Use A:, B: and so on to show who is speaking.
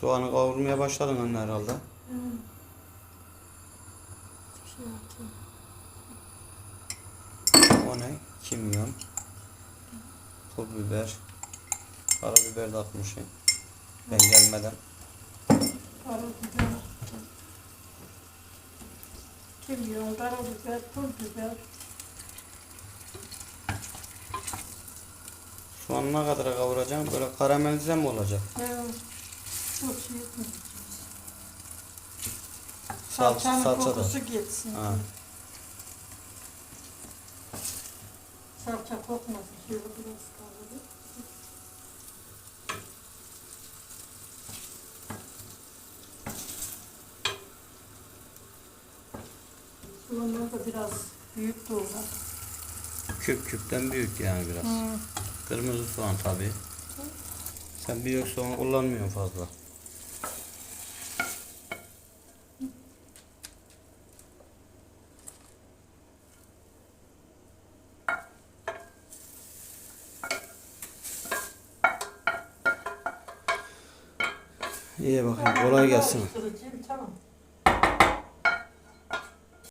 A: Soğanı kavurmaya başladın anne herhalde. O ne? Kimyon. Pul biber. Karabiber de atmışım. Ben gelmeden.
B: Karabiber. Kimyon, karabiber, pul biber.
A: Şu an ne kadar kavuracağım? Böyle karamelize mi olacak?
B: Evet. Çok şey etmeyeceğiz.
A: Sal-
B: Salçanın
A: salça da.
B: kokusu gitsin.
A: Ha.
B: Salça kokmasın. Şöyle biraz kavurayım. Soğanlar da biraz büyük doğrar.
A: Küp küpten büyük yani biraz. Kırmızı soğan tabi. Sen büyük soğan kullanmıyorsun fazla. İyi bakayım kolay gelsin.
B: Tamam.